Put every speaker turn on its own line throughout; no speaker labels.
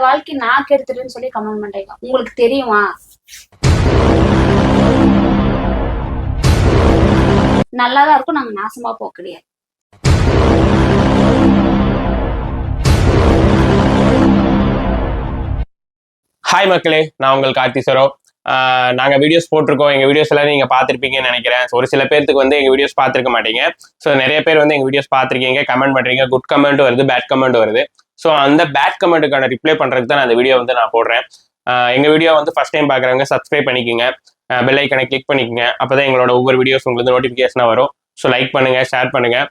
வாழ்க்கை நான் கெடுத்துட்டேன்னு சொல்லி கமெண்ட் பண்றீங்க உங்களுக்கு தெரியுமா? நல்லாதான் இருக்கும் நாங்க நாசமா போக கிடையாது.
ஹாய் மக்களே நான் உங்கள் கார்த்தி சரோ. ஆஹ் நாங்க வீடியோஸ் போட்டிருக்கோம். எங்க வீடியோஸ் எல்லாம் நீங்க பார்த்துருப்பீங்கன்னு நினைக்கிறேன். ஒரு சில பேருக்கு வந்து எங்க வீடியோஸ் பார்த்துருக்க மாட்டீங்க. ஸோ நிறைய பேர் வந்து எங்கள் வீடியோஸ் பார்த்துருக்கீங்க. கமெண்ட் பண்றீங்க. குட் கமெண்ட் வருது பேட் கமெண்ட் வருது. ஸோ அந்த பேட் கமெண்ட்டுக்கான ரிப்ளை பண்ணுறதுக்கு தான் நான் அந்த வீடியோ வந்து நான் போடுறேன். எங்கள் வீடியோ வந்து ஃபஸ்ட் டைம் பார்க்குறவங்க சப்ஸ்கிரைப் பண்ணிக்கோங்க. பெல் ஐக்கனை கிளிக் பண்ணிக்கோங்க. அப்போ தான் எங்களோட ஒவ்வொரு வீடியோஸ் உங்களுக்கு நோட்டிஃபிகேஷனாக வரும். ஸோ லைக் பண்ணுங்கள் ஷேர் பண்ணுங்கள்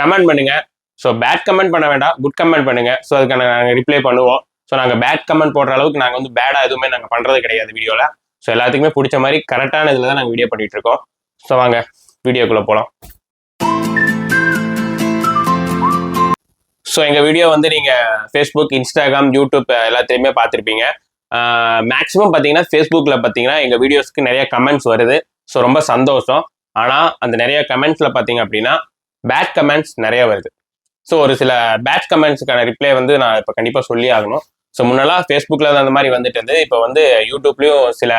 கமெண்ட் பண்ணுங்கள் ஸோ பேட் கமெண்ட் பண்ண வேண்டாம். குட் கமெண்ட் பண்ணுங்க. ஸோ அதுக்கான நாங்கள் ரிப்ளை பண்ணுவோம். ஸோ நாங்கள் பேட் கமெண்ட் போடுற அளவுக்கு நாங்கள் வந்து பேடாக எதுவுமே நாங்கள் பண்ணுறது கிடையாது வீடியோவில் ஸோ எல்லாத்துக்குமே பிடிச்ச மாதிரி கரெக்டான இதில் தான் நாங்கள் வீடியோ பண்ணிகிட்ருக்கோம் இருக்கோம். ஸோ வாங்க வீடியோக்குள்ளே போகலாம் ஸோ எங்கள் வீடியோ வந்து நீங்கள் ஃபேஸ்புக் இன்ஸ்டாகிராம் யூடியூப் எல்லாத்தையுமே பார்த்துருப்பீங்க. மேக்ஸிமம் பார்த்தீங்கன்னா ஃபேஸ்புக்கில் பார்த்தீங்கன்னா எங்கள் வீடியோஸ்க்கு நிறைய கமெண்ட்ஸ் வருது. ஸோ ரொம்ப சந்தோஷம். ஆனால் அந்த நிறைய கமெண்ட்ஸில் பார்த்தீங்க அப்படின்னா பேட் கமெண்ட்ஸ் நிறைய வருது. ஸோ ஒரு சில பேட் கமெண்ட்ஸுக்கான ரிப்ளை வந்து நான் இப்போ கண்டிப்பாக சொல்லி ஆகணும். ஸோ முன்னெல்லாம் ஃபேஸ்புக்கில் அந்த மாதிரி வந்துட்டு இருந்து இப்போ வந்து யூடியூப்லேயும் சில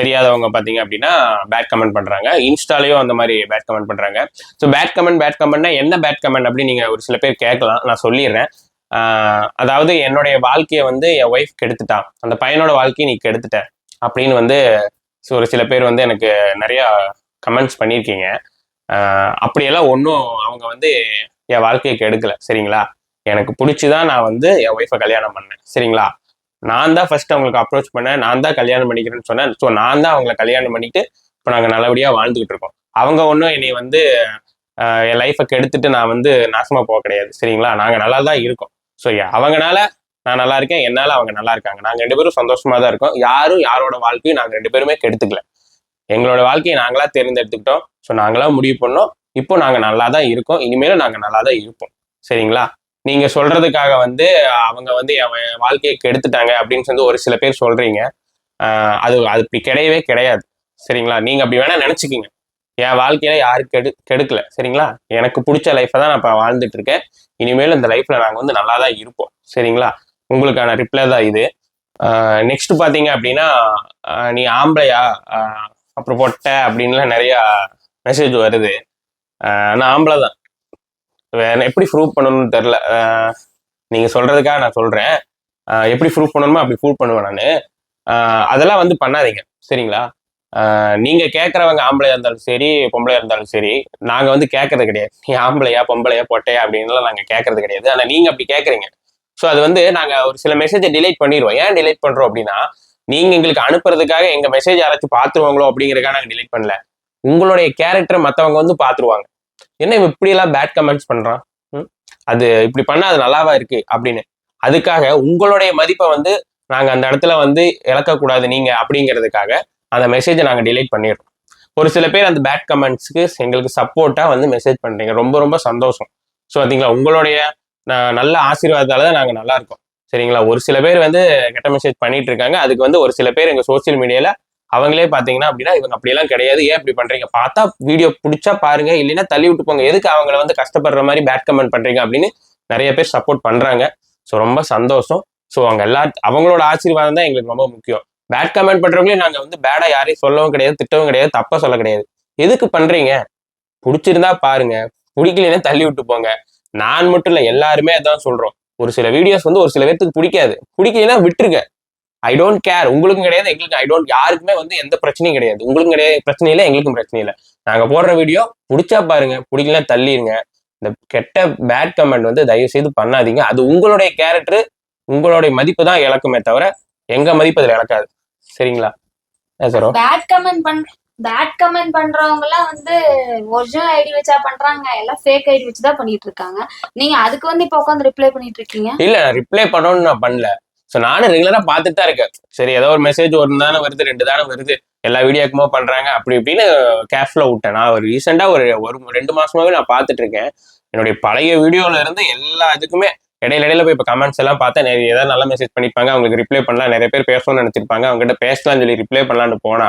தெரியாதவங்க பார்த்தீங்க அப்படின்னா பேட் கமெண்ட் பண்ணுறாங்க இன்ஸ்டாலையும் அந்த மாதிரி பேட் கமெண்ட் பண்ணுறாங்க ஸோ பேட் கமெண்ட் பேட் கமெண்ட்னா என்ன பேட் கமெண்ட் அப்படின்னு நீங்கள் ஒரு சில பேர் கேட்கலாம். நான் சொல்லிடுறேன். அதாவது என்னுடைய வாழ்க்கையை வந்து என் ஒய்ஃப் கெடுத்துட்டான் அந்த பையனோட வாழ்க்கையை நீ கெடுத்துட்ட. அப்படின்னு வந்து ஒரு சில பேர் வந்து எனக்கு நிறையா கமெண்ட்ஸ் பண்ணியிருக்கீங்க. அப்படியெல்லாம் ஒன்றும் அவங்க வந்து என் வாழ்க்கையை கெடுக்கல. சரிங்களா? எனக்கு பிடிச்சி தான் நான் வந்து என் ஒய்ஃபை கல்யாணம் பண்ணேன். சரிங்களா? நான் தான் ஃபர்ஸ்ட் அவங்களுக்கு அப்ரோச் பண்ணேன். நான் தான் கல்யாணம் பண்ணிக்கிறேன்னு சொன்னேன். ஸோ நான் தான் அவங்கள கல்யாணம் பண்ணிட்டு இப்போ நாங்கள் நல்லபடியாக வாழ்ந்துகிட்டு இருக்கோம். அவங்க ஒன்றும் என்னை வந்து என் லைஃப்பை கெடுத்துட்டு நான் வந்து நாசமாக போக கிடையாது. சரிங்களா? நாங்கள் நல்லா தான் இருக்கோம். ஸோ அவங்கனால நான் நல்லா இருக்கேன். என்னால் அவங்க நல்லா இருக்காங்க. நாங்கள் ரெண்டு பேரும் சந்தோஷமாக தான் இருக்கோம். யாரும் யாரோட வாழ்க்கையும் நாங்கள் ரெண்டு பேருமே கெடுத்துக்கல. எங்களோட வாழ்க்கையை நாங்களா தேர்ந்தெடுத்துக்கிட்டோம். ஸோ நாங்களாம் முடிவு பண்ணோம். இப்போ நாங்கள் நல்லா தான் இருக்கோம். இனிமேலும் நாங்கள் நல்லா தான் இருப்போம். சரிங்களா? நீங்க சொல்றதுக்காக வந்து அவங்க வந்து என் வாழ்க்கையை கெடுத்துட்டாங்க அப்படின்னு சொல்லி ஒரு சில பேர் சொல்றீங்க. அது அது இப்படி கிடையவே கிடையாது. சரிங்களா? நீங்க அப்படி வேணா நினைச்சுக்கிங்க. என் வாழ்க்கையில யாரும் கெடு கெடுக்கல. சரிங்களா? எனக்கு பிடிச்ச லைஃப்பை தான் நான் இப்போ வாழ்ந்துட்டு இருக்கேன். இனிமேல் இந்த லைஃப்ல நாங்கள் வந்து நல்லா தான் இருப்போம். சரிங்களா? உங்களுக்கான ரிப்ளை தான் இது. நெக்ஸ்ட் பார்த்தீங்க அப்படின்னா நீ ஆம்பளையா? அப்புறம் பொட்டை அப்படின்லாம் நிறைய மெசேஜ் வருது. நான் ஆம்பளை தான் எப்படி ப்ரூவ் பண்ணணும்னு தெரில நீங்கள் சொல்கிறதுக்காக நான் சொல்கிறேன் எப்படி ப்ரூவ் பண்ணணுமோ அப்படி ப்ரூவ் பண்ணுவேன் நான். அதெல்லாம் வந்து பண்ணாதீங்க. சரிங்களா? நீங்கள் கேட்குறவங்க ஆம்பளையாக இருந்தாலும் சரி பொம்பளையாக இருந்தாலும் சரி நாங்கள் வந்து கேட்கறது கிடையாது. நீ ஆம்பளையா பொம்பளையா பொட்டையா அப்படின்லாம் நாங்கள் கேட்கறது கிடையாது. ஆனால் நீங்கள் அப்படி கேட்குறீங்க ஸோ அது வந்து நாங்கள் ஒரு சில மெசேஜை டிலேட் பண்ணிடுவோம் ஏன் டிலைட் பண்ணுறோம் அப்படின்னா நீங்கள் எங்களுக்கு அனுப்புறதுக்காக எங்கள் மெசேஜ் யாராச்சும் பார்த்துருவாங்களோ அப்படிங்கிறதுக்காக நாங்கள் டிலேட் பண்ணல. உங்களுடைய கேரக்டரை மற்றவங்க வந்து பார்த்துருவாங்க. என்ன இவன் இப்படியெல்லாம் பேட் கமெண்ட்ஸ் பண்றான்? அது இப்படி பண்ணா அது நல்லாவா இருக்கு? அப்படின்னு. அதுக்காக உங்களுடைய மதிப்பை வந்து நாங்க அந்த இடத்துல வந்து இழக்கக்கூடாது நீங்க அப்படிங்கிறதுக்காக அந்த மெசேஜை நாங்க டிலீட் பண்ணிடுறோம். ஒரு சில பேர் அந்த பேட் கமெண்ட்ஸ்க்கு எங்களுக்கு சப்போர்ட்டா வந்து மெசேஜ் பண்றீங்க. ரொம்ப ரொம்ப சந்தோஷம். ஸோ பார்த்தீங்களா உங்களுடைய நல்ல ஆசீர்வாதத்தால தான் நாங்க நல்லா இருக்கோம். சரிங்களா? ஒரு சில பேர் வந்து கெட்ட மெசேஜ் பண்ணிட்டு இருக்காங்க. அதுக்கு வந்து ஒரு சில பேர் எங்க சோசியல் மீடியால அவங்களே பாத்தீங்கன்னா அப்படின்னா இவங்க அப்படியெல்லாம் கிடையாது. ஏன் இப்படி பண்றீங்க? பார்த்தா வீடியோ பிடிச்சா பாருங்க. இல்லைன்னா தள்ளி விட்டு போங்க. எதுக்கு அவங்கள வந்து கஷ்டப்படுற மாதிரி பேட் கமெண்ட் பண்றீங்க அப்படின்னு நிறைய பேர் சப்போர்ட் பண்றாங்க. ஸோ ரொம்ப சந்தோஷம். ஸோ அவங்க எல்லா அவங்களோட ஆசீர்வாதம் தான் எங்களுக்கு ரொம்ப முக்கியம். பேட் கமெண்ட் பண்றவங்களே நாங்க வந்து பேடா யாரையும் சொல்லவும் கிடையாது திட்டவும் கிடையாது தப்பா சொல்ல கிடையாது. எதுக்கு பண்றீங்க? பிடிச்சிருந்தா பாருங்க. பிடிக்கலன்னா தள்ளி விட்டு போங்க. நான் மட்டும் இல்லை எல்லாருமே அதான் சொல்றோம். ஒரு சில வீடியோஸ் வந்து ஒரு சில பேர்த்துக்கு பிடிக்காது. பிடிக்கலன்னா விட்டுருங்க. ஐ டோன்ட் கேர் உங்களுக்கும் கிடையாது எங்களுக்கு ஐ டோன்ட் யாருக்குமே வந்து எந்த பிரச்சனையும் கிடையாது. உங்களுக்கும் கிடையாது பிரச்சனை இல்லை எங்களுக்கும் பிரச்சனை இல்லை. நாங்க போடுற வீடியோ பிடிச்சா பாருங்க பிடிக்கல தள்ளிடுங்க இந்த கெட்ட பேட் கமெண்ட் வந்து தயவு செய்து பண்ணாதீங்க. அது உங்களுடைய கேரக்டர் உங்களுடைய மதிப்பு தான் இழக்குமே தவிர எங்க மதிப்பு அதில் இழக்காது. சரிங்களா? சரோ
பேட் கமெண்ட் பண் பேட் கமெண்ட் பண்றவங்க எல்லாம் வந்து ஒரிஜினல் ஐடி வச்சா பண்றாங்க. எல்லாம் ஃபேக் ஐடி வச்சு தான் பண்ணிட்டு இருக்காங்க. நீங்க அதுக்கு வந்து இப்ப உட்காந்து ரிப்ளை பண்ணிட்டு இருக்கீங்க?
இல்ல ரிப்ளை பண்ணணும்னு நான் பண்ணல. ஸோ நானும் ரெகுலராக பார்த்துட்டு தான் இருக்கேன். சரி ஏதோ ஒரு மெசேஜ் ஒரு தானே வருது ரெண்டு தானே வருது. எல்லா வீடியோக்குமோ பண்ணுறாங்க அப்படி இப்படின்னு கேஷ்ல விட்டேன். நான் ஒரு ரீசெண்டாக ஒரு ஒரு ரெண்டு மாசமாவே நான் பார்த்துட்டு இருக்கேன். என்னுடைய பழைய வீடியோவில் இருந்து எல்லா இதுக்குமே இடையில இடையில போய் இப்போ கமெண்ட்ஸ் எல்லாம் பார்த்தா நிறைய ஏதாவது நல்ல மெசேஜ் பண்ணிப்பாங்க அவங்களுக்கு ரிப்ளை பண்ணலாம். நிறைய பேர் பேசணும்னு நினைச்சிருப்பாங்க. அவங்ககிட்ட பேசலாம்னு சொல்லி ரிப்ளை பண்ணலான்னு போனா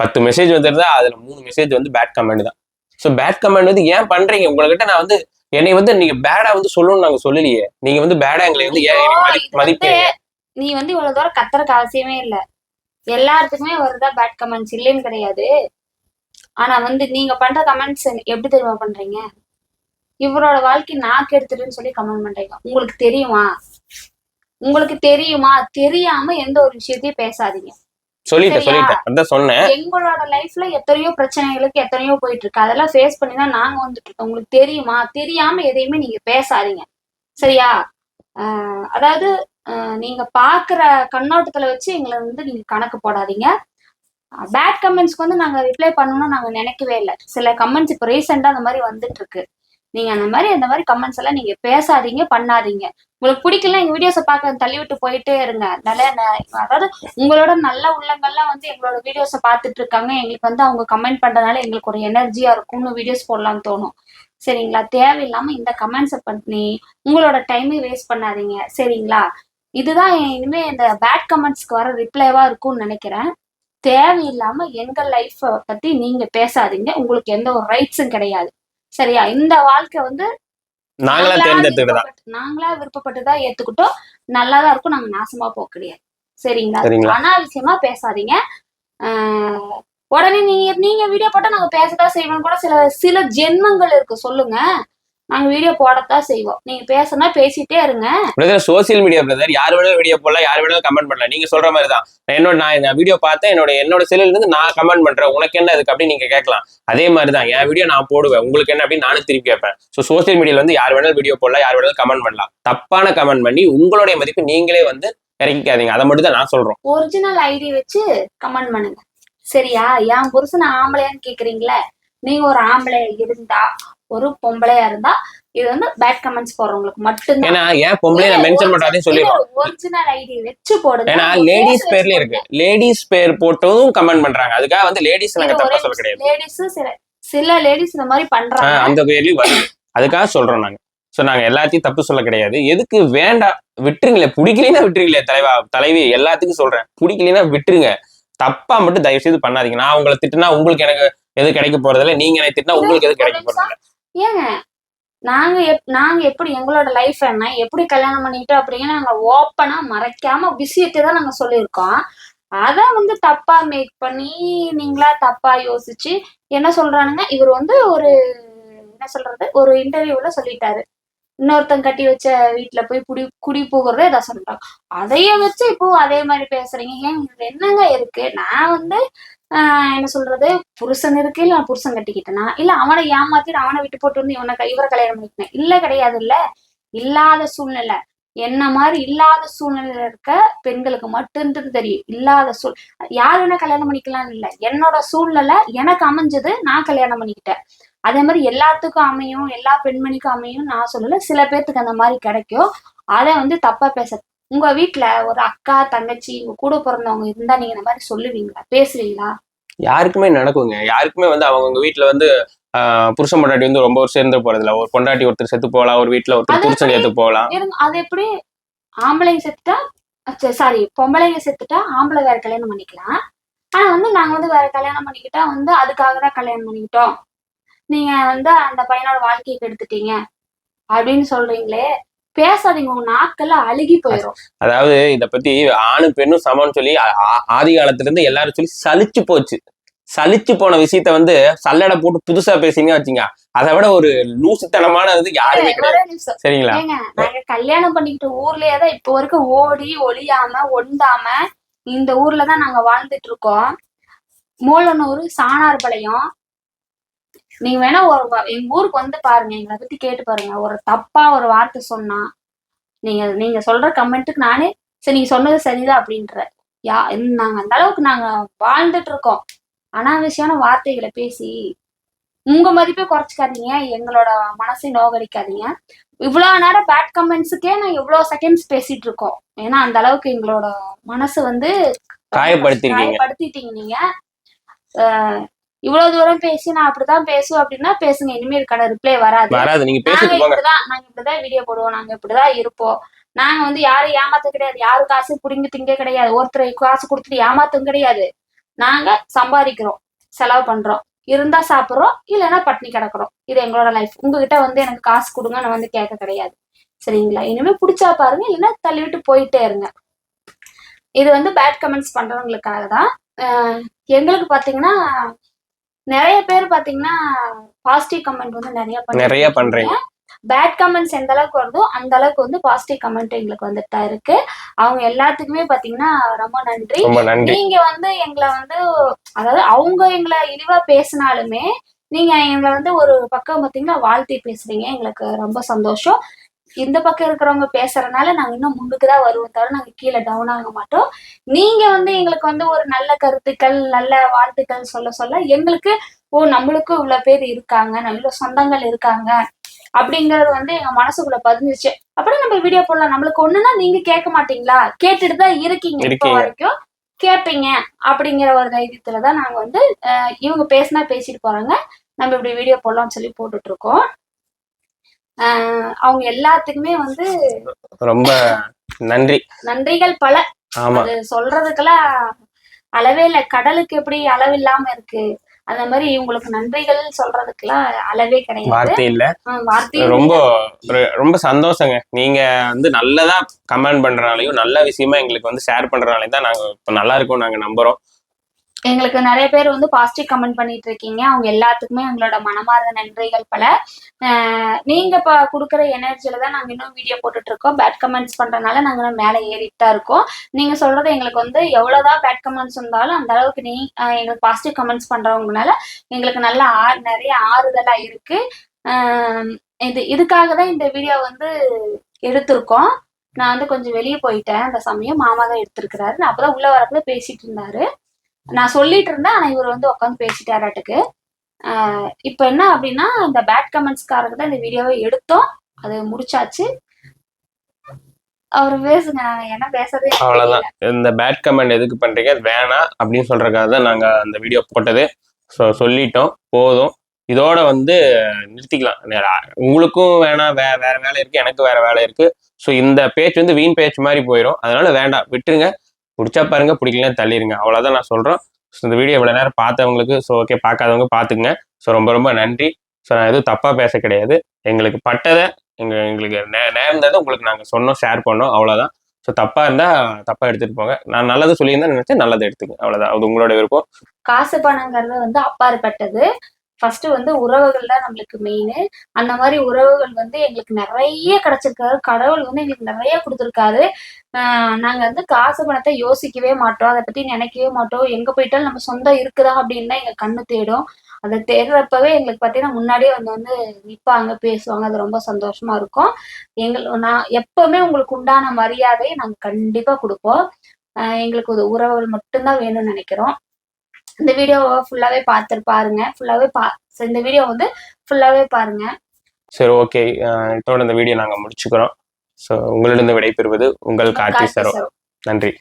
பத்து மெசேஜ் வந்துருந்தா அதில் மூணு மெசேஜ் வந்து பேட் கமெண்ட் தான். ஸோ பேட் கமெண்ட் வந்து ஏன் பண்ணுறீங்க உங்கள்கிட்ட நான் வந்து என்னை வந்து நீங்க பேடா வந்து சொல்லணும்னு நாங்க சொல்லலையே. நீங்க வந்து பேடா எங்களை வந்து மதிப்பீங்க?
நீ வந்து இவ்வளவு தூரம் கத்துறக்கு அவசியமே இல்ல. எல்லாத்துக்குமே வருதா பேட் கமெண்ட்ஸ் இல்லைன்னு கிடையாது. ஆனா வந்து நீங்க பண்ற கமெண்ட்ஸ் எப்படி தெரியுமா பண்றீங்க? இவரோட வாழ்க்கை நாக்கு எடுத்துட்டுன்னு சொல்லி கமெண்ட் பண்றீங்க. உங்களுக்கு தெரியுமா? உங்களுக்கு தெரியுமா? தெரியாம எந்த ஒரு விஷயத்தையும் பேசாதீங்க.
சொல்லிட்டேன்? சொல்லிட்டேன். அதான் சொன்னேன்.
எங்களோட லைஃப்ல எத்தனையோ பிரச்சனைகளுக்கு எத்தனையோ போயிட்டு இருக்கு. அதெல்லாம் ஃபேஸ் பண்ணி தான் நாங்க வந்துட்டு இருக்கோம். உங்களுக்கு தெரியுமா? தெரியாம எதையுமே நீங்க பேசாதீங்க. சரியா? அதாவது நீங்க பாக்குற கண்ணோட்டத்துல வச்சு எங்களை வந்து நீங்க கணக்கு போடாதீங்க. பேட் கமெண்ட்ஸ்க்கு வந்து நாங்க ரிப்ளை பண்ணணும்னு நாங்க நினைக்கவே இல்லை. சில கமெண்ட்ஸ் இப்போ ரீசெண்டா அந்த மாதிரி வந்துட்டு இருக்கு. நீங்க அந்த மாதிரி அந்த மாதிரி கமெண்ட்ஸ் எல்லாம் நீங்க பேசாதீங்க பண்ணாதீங்க. உங்களுக்கு பிடிக்கல எங்க வீடியோஸை பார்க்க தள்ளி விட்டு போயிட்டே இருங்க. நல்ல அதாவது உங்களோட நல்ல உள்ளங்கள்லாம் வந்து எங்களோட வீடியோஸை பார்த்துட்டு இருக்காங்க. எங்களுக்கு வந்து அவங்க கமெண்ட் பண்றதுனால எங்களுக்கு ஒரு எனர்ஜியா இருக்கும்னு வீடியோஸ் போடலாம்னு தோணும். சரிங்களா? தேவையில்லாம இந்த கமெண்ட்ஸை பண்ணி உங்களோட டைமை வேஸ்ட் பண்ணாதீங்க. சரிங்களா? இதுதான் இனிமே இந்த பேட் கமெண்ட்ஸ்க்கு வர ரிப்ளைவா இருக்கும்னு நினைக்கிறேன். தேவையில்லாம எங்க லைஃப் பத்தி நீங்க பேசாதீங்க. உங்களுக்கு எந்த ஒரு ரைட்ஸும் கிடையாது. சரியா? இந்த வாழ்க்கை வந்து
நாங்களா
விருப்பப்பட்டு- நாங்களா விருப்பப்பட்டு தான் ஏத்துக்கிட்டோம். நல்லாதான் இருக்கும் நாங்க நாசமா போக கிடையாது. சரிங்களா? அனாவசியமா பேசாதீங்க. உடனே நீங்க நீங்க வீடியோ போட்டா நாங்க பேசதான் செய்வோம் கூட சில சில ஜென்மங்கள் இருக்கு. சொல்லுங்க. நாங்க வீடியோ போடத்தான் செய்வோம். நீங்க பேசுனா பேசிட்டே இருங்க.
பிரதர் சோசியல் மீடியா பிரதர் யார் வேணாலும் வீடியோ போடலாம் யார் வேணாலும் கமெண்ட் பண்ணலாம். நீங்க சொல்ற மாதிரி தான் என்னோட நான் இந்த வீடியோ பார்த்தேன். என்னோட என்னோட செல்லுல இருந்து நான் கமெண்ட் பண்றேன். உனக்கு என்ன அதுக்கு அப்படின்னு நீங்க கேட்கலாம். அதே மாதிரி தான் என் வீடியோ நான் போடுவேன். உங்களுக்கு என்ன அப்படின்னு நானும் திருப்பி கேட்பேன். ஸோ சோசியல் மீடியால வந்து யார் வேணாலும் வீடியோ போடலாம் யார் வேணாலும் கமெண்ட் பண்ணலாம். தப்பான கமெண்ட் பண்ணி உங்களுடைய மதிப்பு நீங்களே வந்து இறக்கிக்காதீங்க அதை மட்டும் தான் நான் சொல்றோம்.
ஒரிஜினல் ஐடி வச்சு கமெண்ட் பண்ணுங்க. சரியா? என் புருஷன் ஆம்பளையான்னு கேக்குறீங்களே? நீங்க ஒரு ஆம்பளை இருந்தா ஒரு பொம்பளையா இருந்தா இது வந்து பேட் கமெண்ட்ஸ் போடுறவங்களுக்கு மட்டும்தான்.
ஏன்னா ஏன் பொம்பளை நான் மென்ஷன் பண்றாதையும் சொல்லிடுவோம்
ஒரிஜினல் ஐடி வச்சு போடுங்க.
ஏன்னா லேடிஸ்
வச்சு
இருக்கு. லேடிஸ் பேர் போட்டதும் கமெண்ட் பண்றாங்க. அதுக்காக வந்து லேடிஸ் நாங்க தப்பா சொல்ல கிடையாது.
லேடிஸ் சில சில லேடிஸ் இந்த மாதிரி பண்றாங்க.
அந்த பேர்லயும் வருது அதுக்காக சொல்றோம் நாங்க. சோ நாங்க எல்லாத்தையும் தப்பு சொல்ல கிடையாது. எதுக்கு வேண்டாம் விட்டுருங்களே. பிடிக்கலைன்னா விட்டுருங்களே தலைவா தலைவி எல்லாத்துக்கும் சொல்றேன். பிடிக்கலைன்னா விட்டுருங்க. தப்பா மட்டும் தயவு செய்து பண்ணாதீங்க. நான் உங்களை திட்டுனா உங்களுக்கு எனக்கு எது கிடைக்க போறதில்ல. நீங்க எனக்கு திட்டினா உங்களுக்கு எது கிடைக்க போறதில்ல.
ஏங்க நாங்க எப் நாங்க எப்படி எங்களோட லைஃப் என்ன எப்படி கல்யாணம் பண்ணிக்கிட்டோம் அப்படின்னு நாங்க ஓப்பனா மறைக்காம விஷயத்தை தான் நாங்க சொல்லியிருக்கோம். அத வந்து தப்பா மேக் பண்ணி நீங்களா தப்பா யோசிச்சு என்ன சொல்றானுங்க இவர் வந்து ஒரு என்ன சொல்றது ஒரு இன்டர்வியூல சொல்லிட்டாரு. இன்னொருத்தன் கட்டி வச்ச வீட்டுல போய் குடி குடி போகிறதே இதை சொல்றாங்க அதைய வச்சு இப்போ அதே மாதிரி பேசுறீங்க. ஏன் இதுல என்னங்க இருக்கு? நான் வந்து என்ன சொல்றது? புருஷன் இருக்கு இல்ல நான் புருஷன் கட்டிக்கிட்டனா? இல்ல அவனை ஏமாத்திட்டு அவனை விட்டு போட்டு வந்து இவனை க- இவரை கல்யாணம் பண்ணிக்கிட்டேன். இல்ல கிடையாது இல்ல இல்லாத சூழ்நிலை. என்ன மாதிரி இல்லாத சூழ்நிலையில இருக்க பெண்களுக்கு மட்டும்தான் தெரியும். இல்லாத சூழ் யார் வேணா கல்யாணம் பண்ணிக்கலாம்னு இல்லை. என்னோட சூழ்நிலை எனக்கு அமைஞ்சது நான் கல்யாணம் பண்ணிக்கிட்டேன். அதே மாதிரி எல்லாத்துக்கும் அமையும் எல்லா பெண்மணிக்கும் அமையும் நான் சொல்லல. சில பேர்த்துக்கு அந்த மாதிரி கிடைக்கும். அதை வந்து தப்பா பேச உங்க வீட்ல ஒரு அக்கா தங்கச்சி உங்க கூட பிறந்தவங்க இருந்தா நீங்க இந்த மாதிரி சொல்லுவீங்களா? பேசுவீங்களா?
யாருக்குமே நடக்குங்க. யாருக்குமே வந்து அவங்க வீட்டுல வந்து புருஷன் பொண்டாட்டி வந்து ரொம்ப வருஷம் இருந்து போறதில்ல. ஒரு பொண்டாட்டி ஒருத்தர் செத்து போகலாம் ஒரு வீட்டுல ஒருத்தர் புருஷன்? செத்து போகலாம்.
அது எப்படி? ஆம்பளைங்க செத்துட்டா சாரி பொம்பளைங்க செத்துட்டா ஆம்பளை வேற கல்யாணம் பண்ணிக்கலாம். ஆனா வந்து நாங்க வந்து வேற கல்யாணம் பண்ணிக்கிட்டா வந்து அதுக்காக தான் கல்யாணம் பண்ணிக்கிட்டோம். நீங்க வந்து அந்த பையனோட வாழ்க்கையை கெடுத்துட்டீங்க அப்படின்னு சொல்றீங்களே பேசாதீங்க உங்க நாக்கெல்லாம் அழுகி போயிடும்
அதாவது இத பத்தி ஆணும் பெண்ணும் சமம்னு சொல்லி ஆதி காலத்துல இருந்து எல்லாரும் சொல்லி சலிச்சு போச்சு. சலிச்சு போன விஷயத்த வந்து சல்லடை போட்டு புதுசா பேசிங்க வச்சுங்க அதை விட ஒரு லூசுத்தனமான இது யாருமே சரிங்களா?
நாங்க கல்யாணம் பண்ணிக்கிட்ட ஊர்லயே தான் இப்போ வரைக்கும் ஓடி ஒளியாம ஒண்டாம இந்த ஊர்ல தான் நாங்க வாழ்ந்துட்டு இருக்கோம். மூலனூர் சாணார்பாளையம் நீங்க வேணா ஒரு எங்க ஊருக்கு வந்து பாருங்க எங்களை பத்தி கேட்டு பாருங்க. ஒரு தப்பா ஒரு வார்த்தை சொன்னா நீங்க நீங்க சொல்ற கமெண்ட்டுக்கு நானே சரி நீங்க சொன்னது சரிதான் அப்படின்ற யா நாங்க அந்த அளவுக்கு நாங்க வாழ்ந்துட்டு இருக்கோம். அனாவசியமான வார்த்தைகளை பேசி உங்க மதிப்பை குறைச்சிக்காதீங்க. எங்களோட மனசை நோகடிக்காதீங்க. இவ்வளவு நேரம் பேட் கமெண்ட்ஸுக்கே நான் இவ்வளவு செகண்ட்ஸ் பேசிட்டு இருக்கோம். ஏன்னா அந்த அளவுக்கு எங்களோட மனசு வந்து. காயப்படுத்திட்டீங்க. நீங்க. இவ்வளவு தூரம் பேசி நான் அப்படிதான் பேசுவேன் அப்படின்னா பேசுங்க. இனிமேல் இதுக்கான ரிப்ளை வராது.
வராது. நீங்க
நாங்க இப்படிதான் நாங்க இப்படிதான் வீடியோ போடுவோம். நாங்க இப்படிதான் இருப்போம். நாங்க வந்து யாரும் ஏமாத்த கிடையாது. யாரு காசு புடிங்கி திங்க கிடையாது. ஒருத்தர் காசு கொடுத்துட்டு ஏமாத்தும் கிடையாது. நாங்க சம்பாதிக்கிறோம். செலவு பண்றோம். இருந்தா சாப்பிடுறோம். இல்லைன்னா பட்னி கிடக்குறோம். இது எங்களோட லைஃப் உங்ககிட்ட வந்து எனக்கு காசு கொடுங்க. நான் வந்து கேட்க கிடையாது. சரிங்களா? இனிமே பிடிச்சா பாருங்க. இல்லைன்னா தள்ளி விட்டு போயிட்டே இருங்க. இது வந்து பேட் கமெண்ட்ஸ் பண்றவங்களுக்காக தான் எங்களுக்கு பாத்தீங்கன்னா நிறைய பேர் பாத்தீங்கன்னா பாசிட்டிவ் கமெண்ட் வந்து நிறைய
நிறைய பண்றீங்க.
பேட் கமெண்ட்ஸ் எந்த அளவுக்கு வருதோ அந்த அளவுக்கு வந்து பாசிட்டிவ் கமெண்ட் எங்களுக்கு வந்துட்டு இருக்கு. அவங்க எல்லாத்துக்குமே பாத்தீங்கன்னா ரொம்ப நன்றி.
ரொம்ப நன்றி.
நீங்க வந்து எங்களை வந்து அதாவது அவங்க எங்களை இழிவா பேசினாலுமே நீங்க எங்களை வந்து ஒரு பக்கம் பாத்தீங்கன்னா வாழ்த்தி பேசுறீங்க. எங்களுக்கு ரொம்ப சந்தோஷம். இந்த பக்கம் இருக்கிறவங்க பேசுறதுனால நாங்க இன்னும் முன்னுக்கு தான் வருவோம் தவிர நாங்க கீழே டவுன் ஆக மாட்டோம். நீங்க வந்து எங்களுக்கு வந்து ஒரு நல்ல கருத்துக்கள் நல்ல வாழ்த்துக்கள் சொல்ல சொல்ல எங்களுக்கு ஓ நம்மளுக்கும் இவ்வளவு பேர் இருக்காங்க நல்ல சொந்தங்கள் இருக்காங்க அப்படிங்கறது வந்து எங்க மனசுக்குள்ள பதிஞ்சிச்சு அப்படியே நம்ம வீடியோ போடலாம். நம்மளுக்கு ஒண்ணுன்னா நீங்க கேட்க மாட்டீங்களா? கேட்டுட்டு தான் இருக்கீங்க இப்போ. வரைக்கும். கேட்பீங்க அப்படிங்கிற ஒரு தைரியத்துல தான் நாங்க வந்து இவங்க பேசினா பேசிட்டு போறாங்க. நம்ம இப்படி வீடியோ போடலாம்னு சொல்லி போட்டுட்டு இருக்கோம். அவங்க எல்லாத்துக்குமே வந்து
ரொம்ப நன்றி.
நன்றிகள் பல.
ஆமா.
அது சொல்றதுக்கெல்லாம் அளவே இல்லை. கடலுக்கு எப்படி அளவில்லாம இருக்கு? அந்த மாதிரி இவங்களுக்கு நன்றிகள் சொல்றதுக்கெல்லாம் அளவே கிடையாது.
வார்த்தை இல்ல.
ஹம், வார்த்தையே
ரொம்ப ரொம்ப சந்தோஷங்க. நீங்க வந்து நல்லதா கமெண்ட் பண்றனாலையும் நல்ல விஷயமா எங்களுக்கு வந்து ஷேர் பண்றனாலையும் தான் நாங்க இப்ப நல்லா இருக்கோம் நாங்க நம்புறோம்.
எங்களுக்கு நிறைய பேர் வந்து பாசிட்டிவ் கமெண்ட் பண்ணிட்டு இருக்கீங்க அவங்க எல்லாத்துக்குமே எங்களோட மனமார்ந்த நன்றிகள் பல. நீங்க இப்ப கொடுக்குற எனர்ஜியில தான் நாங்க இன்னும் வீடியோ போட்டுட்டு இருக்கோம் பேட் கமெண்ட்ஸ் பண்றதுனால நாங்க இன்னும் மேலே ஏறிட்டு தான் இருக்கோம். நீங்க சொல்றது எங்களுக்கு வந்து எவ்வளவுதான் பேட் கமெண்ட்ஸ் இருந்தாலும் அந்த அளவுக்கு நீ எங்களுக்கு பாசிட்டிவ் கமெண்ட்ஸ் பண்றவங்கனால எங்களுக்கு நல்ல ஆ நிறைய ஆறுதலா இருக்கு. இது இதுக்காக தான் இந்த வீடியோ வந்து எடுத்திருக்கோம். நான் வந்து கொஞ்சம் வெளியே போயிட்டேன். அந்த சமயம் மாமா தான் எடுத்திருக்கிறாரு. நான் அப்பதான் உள்ள வரப்ப பேசிட்டு இருந்தாரு. நான் சொல்லிட்டு இருந்தேன் ஆனா இவர் வந்து உட்காந்து பேசிட்டாராட்டுக்கு இப்போ என்ன அப்படின்னா இந்த பேட் கமெண்ட்ஸ்காரங்க தான் இந்த வீடியோவை எடுத்தோம். அது முடிச்சாச்சு. அவர் பேசுங்க என்ன பேசுறதே. தெரியல.
இந்த பேட் கமெண்ட் எதுக்கு பண்றீங்க? வேணாம் அப்படின்னு சொல்றதுக்காக தான் நாங்க அந்த வீடியோ போட்டது. ஸோ சொல்லிட்டோம். போதும். இதோட வந்து நிறுத்திக்கலாம். உங்களுக்கும் வேணாம். வே வேற வேலை இருக்கு. எனக்கு வேற வேலை இருக்கு. ஸோ இந்த பேச்சு வந்து வீண் பேச்சு மாதிரி போயிடும் அதனால வேண்டாம். விட்டுருங்க. பிடிச்சா பாருங்க பிடிக்கலன்னு தள்ளிடுங்க அவ்வளோதான் நான் சொல்கிறோம் ஸோ இந்த வீடியோ இவ்வளோ நேரம் பார்த்தவங்களுக்கு ஸோ ஓகே பார்க்காதவங்க பார்த்துக்குங்க. ஸோ ரொம்ப ரொம்ப நன்றி. ஸோ நான் எதுவும் தப்பாக பேச கிடையாது. எங்களுக்கு பட்டதை எங்கள் எங்களுக்கு நே- நேர்ந்ததை உங்களுக்கு நாங்கள் சொன்னோம் ஷேர் பண்ணோம் அவ்வளோதான் ஸோ தப்பா இருந்தா தப்பா எடுத்துட்டு போங்க. நான் நல்லது சொல்லியிருந்தேன் நினைச்சேன் நல்லது எடுத்துங்க. அவ்வளவுதான். அது உங்களோட விருப்பம்.
காசு பணங்கிறது வந்து அப்பாற்பட்டது. ஃபர்ஸ்ட் வந்து உறவுகள் தான் நம்மளுக்கு மெயின் அந்த மாதிரி உறவுகள் வந்து எங்களுக்கு நிறைய கிடைச்சிருக்காரு கடவுள் வந்து எங்களுக்கு நிறைய கொடுத்துருக்காரு. நாங்க வந்து காசு பணத்தை யோசிக்கவே மாட்டோம். அதை பத்தி நினைக்கவே மாட்டோம். எங்க போயிட்டாலும் நம்ம சொந்தம் இருக்குதா அப்படின்னு தான் எங்க கண்ணு தேடும். அதை தேடுறப்பவே எங்களுக்கு பார்த்தீங்கன்னா முன்னாடியே வந்து வந்து நிற்பாங்க பேசுவாங்க. அது ரொம்ப சந்தோஷமா இருக்கும். எங்கள் நான் எப்பவுமே உங்களுக்கு உண்டான மரியாதையை நாங்கள் கண்டிப்பாக கொடுப்போம். எங்களுக்கு ஒரு உறவுகள் மட்டும்தான் வேணும்னு நினைக்கிறோம். இந்த வீடியோவை ஃபுல்லாவே பார்த்து பாருங்க. ஃபுல்லாவே பா இந்த வீடியோ வந்து ஃபுல்லாவே பாருங்க.
சரி ஓகே இதோட இந்த வீடியோ நாங்கள் முடிச்சுக்கிறோம். ஸோ உங்களிடம் விடைபெறுவது உங்கள் சரோ.
சரோ.
நன்றி.